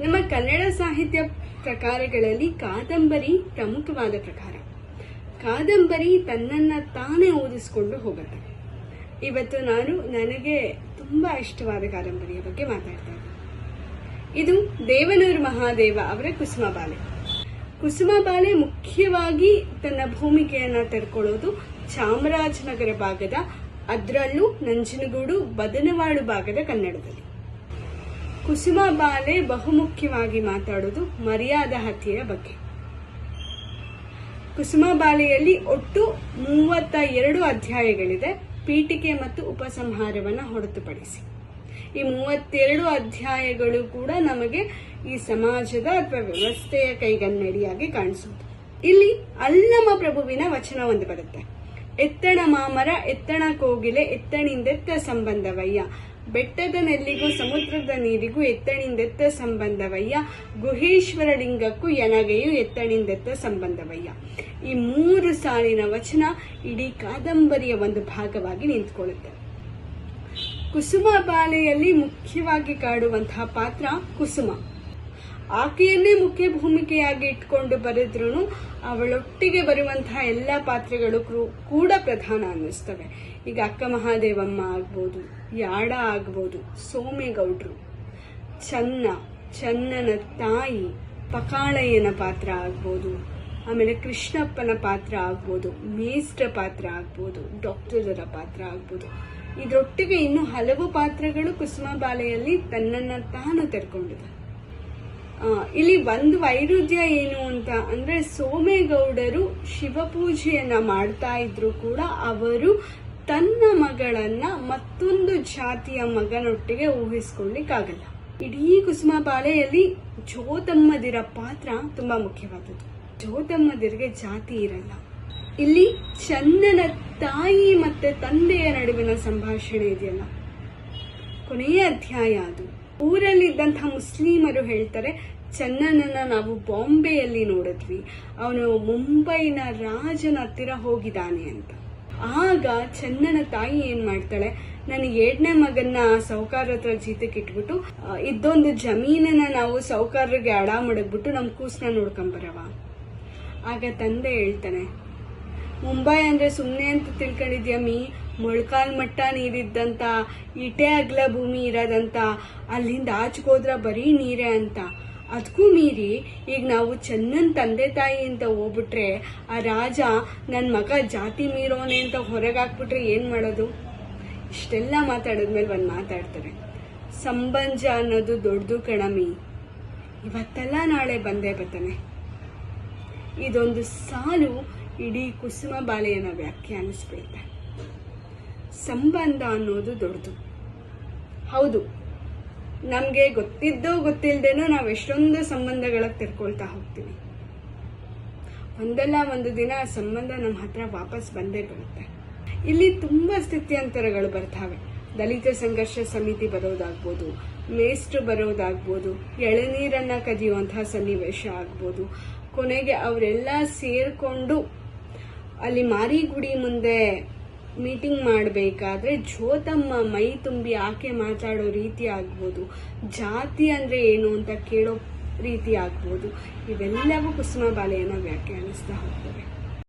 ನಮ್ಮ ಕನ್ನಡ ಸಾಹಿತ್ಯ ಪ್ರಕಾರಗಳಲ್ಲಿ ಕಾದಂಬರಿ ಪ್ರಮುಖವಾದ ಪ್ರಕಾರ. ಕಾದಂಬರಿ ತನ್ನನ್ನು ತಾನೇ ಓದಿಸ್ಕೊಂಡು ಹೋಗುತ್ತೆ. ಇವತ್ತು ನಾನು ನನಗೆ ತುಂಬ ಇಷ್ಟವಾದ ಕಾದಂಬರಿಯ ಬಗ್ಗೆ ಮಾತಾಡ್ತಾ ಇದು ದೇವನೂರು ಮಹಾದೇವ ಅವರ ಕುಸುಮಬಾಲೆ ಕುಸುಮಬಾಲೆ ಮುಖ್ಯವಾಗಿ ತನ್ನ ಭೂಮಿಕೆಯನ್ನು ತರ್ಕೊಳ್ಳೋದು ಚಾಮರಾಜನಗರ ಭಾಗದ ಅದರಲ್ಲೂ ನಂಜನಗೂಡು, ಬದನವಾಡು ಭಾಗದ ಕನ್ನಡದಲ್ಲಿ. ಕುಸುಮ ಬಾಲೆ ಬಹುಮುಖ್ಯವಾಗಿ ಮಾತಾಡೋದು ಮರ್ಯಾದ ಹತ್ಯೆಯ ಬಗ್ಗೆ. ಕುಸುಮ ಬಾಲೆಯಲ್ಲಿ ಒಟ್ಟು ಮೂವತ್ತ ಎರಡು ಅಧ್ಯಾಯಗಳಿದೆ. ಪೀಠಿಕೆ ಮತ್ತು ಉಪಸಂಹಾರವನ್ನು ಹೊರತುಪಡಿಸಿ. ಈ ಮೂವತ್ತೆರಡು ಅಧ್ಯಾಯಗಳು ಕೂಡ ನಮಗೆ ಈ ಸಮಾಜದ ಅಥವಾ ವ್ಯವಸ್ಥೆಯ ಕೈಗನ್ನಡಿಯಾಗಿ ಕಾಣಿಸುವುದು. ಇಲ್ಲಿ ಅಲ್ಲಮ ಪ್ರಭುವಿನ ವಚನ ಒಂದು ಬರುತ್ತೆ. ಎತ್ತಣ ಮಾಮರ, ಎತ್ತಣ ಕೋಗಿಲೆ, ಎತ್ತಣಿಂದೆತ್ತ ಸಂಬಂಧವಯ್ಯ ಬೆಟ್ಟದ ನೆಲ್ಲಿಗೂ ಸಮುದ್ರದ ನೀರಿಗೂ ಎತ್ತಣಿಂದೆತ್ತ ಸಂಬಂಧವಯ್ಯ. ಗುಹೇಶ್ವರ ಲಿಂಗಕ್ಕೂ ಎನಗೆಯು ಎತ್ತಣಿಂದೆತ್ತ ಸಂಬಂಧವಯ್ಯ. ಈ ಮೂರು ಸಾಲಿನ ವಚನ ಇಡೀ ಕಾದಂಬರಿಯ ಒಂದು ಭಾಗವಾಗಿ ನಿಂತ್ಕೊಳ್ಳುತ್ತೆ. ಕುಸುಮ ಬಾಲೆಯಲ್ಲಿ ಮುಖ್ಯವಾಗಿ ಕಾಡುವಂತಹ ಪಾತ್ರ ಕುಸುಮ. ಆಕೆಯನ್ನೇ ಮುಖ್ಯ ಭೂಮಿಕೆಯಾಗಿ ಇಟ್ಕೊಂಡು ಬರೆದ್ರೂ ಅವಳೊಟ್ಟಿಗೆ ಬರುವಂತಹ ಎಲ್ಲ ಪಾತ್ರಗಳು ಕೂಡ ಪ್ರಧಾನ ಅನ್ನಿಸ್ತವೆ. ಈಗ ಅಕ್ಕ ಮಹಾದೇವಮ್ಮ ಆಗ್ಬೋದು, ಯಾಡ ಆಗ್ಬೋದು, ಸೋಮೇಗೌಡ್ರು, ಚನ್ನ, ಚನ್ನನ ತಾಯಿ ಪಕಾಳಯ್ಯನ ಪಾತ್ರ ಆಗ್ಬೋದು, ಆಮೇಲೆ ಕೃಷ್ಣಪ್ಪನ ಪಾತ್ರ ಆಗ್ಬೋದು ಮೇಸ್ಟ್ರ ಪಾತ್ರ ಆಗ್ಬೋದು, ಡಾಕ್ಟರರ ಪಾತ್ರ ಆಗ್ಬೋದು. ಇದರೊಟ್ಟಿಗೆ ಇನ್ನೂ ಹಲವು ಪಾತ್ರಗಳು ಕುಸುಮ ತನ್ನನ್ನು ತಾನು ತೆರ್ಕೊಂಡಿದೆ ಇಲ್ಲಿ ಒಂದು ವೈರುಧ್ಯ ಏನು ಅಂತ ಅಂದ್ರೆ ಸೋಮೇಗೌಡರು ಶಿವಪೂಜೆಯನ್ನ ಮಾಡ್ತಾ ಇದ್ರು ಕೂಡ ಅವರು ತನ್ನ ಮಗಳನ್ನ ಮತ್ತೊಂದು ಜಾತಿಯ ಮಗನೊಟ್ಟಿಗೆ ಊಹಿಸ್ಕೊಳ್ಳಿಕ್ಕಾಗಲ್ಲ. ಇಡೀ ಕುಸುಮ ಜೋತಮ್ಮದಿರ ಪಾತ್ರ ತುಂಬಾ ಮುಖ್ಯವಾದದ್ದು. ಜ್ಯೋತಮ್ಮದಿರಿಗೆ ಜಾತಿ ಇರಲ್ಲ. ಇಲ್ಲಿ ಚಂದನ ತಾಯಿ ಮತ್ತೆ ತಂದೆಯ ನಡುವಿನ ಸಂಭಾಷಣೆ ಇದೆಯಲ್ಲ. ಕೊನೆಯ ಅಧ್ಯಾಯ ಅದು. ಊರಲ್ಲಿದ್ದಂತಹ ಮುಸ್ಲಿಮರು ಹೇಳ್ತಾರೆ ಚನ್ನನನ್ನ ನಾವು ಬಾಂಬೆಯಲ್ಲಿ ನೋಡಿದ್ವಿ. ಅವನು ಮುಂಬೈನ ರಾಜನ ಹತ್ತಿರ ಹೋಗಿದ್ದಾನೆ ಅಂತ. ಆಗ ಚನ್ನನ ತಾಯಿ ಏನ್ ಮಾಡ್ತಾಳೆ ನನ್ನ ಎರಡನೇ ಮಗನ್ನ ಸೌಕಾರ ಹತ್ರ ಜೀತಕ್ಕೆ ಇಟ್ಬಿಟ್ಟು ಇದ್ದೊಂದು ಜಮೀನನ್ನ ನಾವು ಸೌಕಾರರಿಗೆ ಅಡ ಮಡಗ್ಬಿಟ್ಟು ನಮ್ ಕೂಸ್ನ ನೋಡ್ಕೊಂಬರವ ಆಗ ತಂದೆ ಹೇಳ್ತಾನೆ, ಮುಂಬೈ ಅಂದ್ರೆ ಸುಮ್ಮನೆ ಅಂತ ತಿಳ್ಕೊಂಡಿದ್ಯಮ್ಮಿ ಮೊಳ್ಕಾಲ್ ಮಟ್ಟ ನೀರಿದ್ದಂತ, ಇಟೆ ಅಗ್ಲ ಭೂಮಿ ಇರೋದಂತ, ಅಲ್ಲಿಂದ ಆಚೆಗೋದ್ರ ಬರೀ ನೀರೇ ಅಂತ. ಅದಕ್ಕೂ ಮೀರಿ ಈಗ ನಾವು ಚನ್ನನ್ ತಂದೆ ತಾಯಿ ಅಂತ ಹೋಗ್ಬಿಟ್ರೆ ಆ ರಾಜ ನನ್ನ ಮಗ ಜಾತಿ ಮೀರೋನೆ ಅಂತ ಹೊರಗೆ ಹಾಕ್ಬಿಟ್ರೆ ಏನ್ ಮಾಡೋದು? ಇಷ್ಟೆಲ್ಲ ಮಾತಾಡಿದ್ಮೇಲೆ ಒಂದು ಮಾತಾಡ್ತಾರೆ. ಸಂಬಂಧ ಅನ್ನೋದು ದೊಡ್ಡದು ಕಣಮಿ. ಇವತ್ತೆಲ್ಲ ನಾಳೆ ಬಂದೇ ಬರ್ತಾನೆ. ಇದೊಂದು ಸಾಲು ಇಡೀ ಕುಸುಮ ಬಾಲೆಯನ್ನ ವ್ಯಾಖ್ಯಾನಿಸ್ಬಿಡುತ್ತೆ ಸಂಬಂಧ ಅನ್ನೋದು ದೊಡ್ಡದು. ಹೌದು ನಮಗೆ ಗೊತ್ತಿದ್ದೋ ಗೊತ್ತಿಲ್ಲದೇನೋ ನಾವು ಎಷ್ಟೊಂದು ಸಂಬಂಧಗಳಿಗೆ ತಿರ್ಕೊಳ್ತಾ ಹೋಗ್ತೀವಿ. ಒಂದಲ್ಲ ಒಂದು ದಿನ ಸಂಬಂಧ ನಮ್ಮ ಹತ್ರ ವಾಪಸ್ ಬಂದೇ ಬರುತ್ತೆ. ಇಲ್ಲಿ ತುಂಬಾ ಸ್ಥಿತ್ಯಂತರಗಳು ಬರ್ತಾವೆ. ದಲಿತ ಸಂಘರ್ಷ ಸಮಿತಿ ಬರೋದಾಗ್ಬೋದು ಮೇಸ್ಟ್ರು ಬರೋದಾಗ್ಬೋದು, ಎಳನೀರನ್ನ ಕದಿಯುವಂತಹ ಸನ್ನಿವೇಶ ಆಗ್ಬೋದು. ಕೊನೆಗೆ ಅವರೆಲ್ಲ ಸೇರಿಕೊಂಡು ಅಲ್ಲಿ ಮಾರಿಗುಡಿ ಮುಂದೆ ಮೀಟಿಂಗ್ ಮಾಡಬೇಕಾದ್ರೆ ಜ್ಯೋತಮ್ಮ ಮೈ ತುಂಬಿ ಆಕೆ ಮಾತಾಡೋ ರೀತಿ ಆಗ್ಬೋದು. ಜಾತಿ ಅಂದರೆ ಏನು ಅಂತ ಕೇಳೋ ರೀತಿ ಆಗ್ಬೋದು. ಇವೆಲ್ಲವೂ ಕುಸುಮ ಬಾಲೆಯನ್ನು ವ್ಯಾಖ್ಯಾನಿಸ್ತಾ ಹೋಗ್ತವೆ.